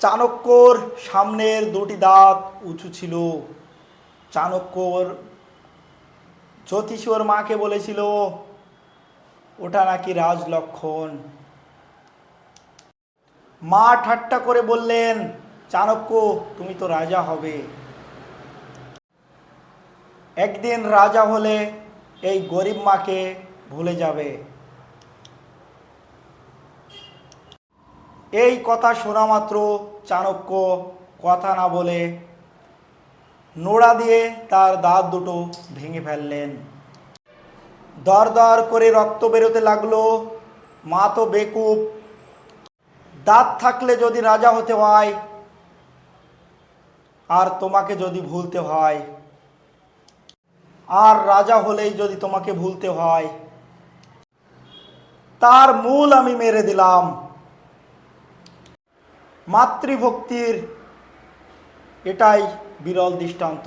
চাণক্যর সামনের দুটি দাঁত উঁচু ছিল। চাণক্যর জ্যোতিষর মাকে বলেছিল, ওটা নাকি রাজলক্ষণ। মা ঠাট্টা করে বললেন, চাণক্য, তুমি তো রাজা হবে। একদিন রাজা হলে এই গরিব মাকে ভুলে যাবে। এই কথা শোনা মাত্র চাণক্য কথা না বলে নোড়া দিয়ে তার দাঁত দুটো ভেঙে ফেললেন। দর দর করে রক্ত বেরোতে লাগল, মা তো বেকুব। দাঁত থাকলে যদি রাজা হতে হয়, আর তোমাকে যদি ভুলতে হয়। আর রাজা হলেই যদি তোমাকে ভুলতে হয়। তার মূল আমি মেরে দিলাম। মাতৃভক্তির এটাই বিরল দৃষ্টান্ত।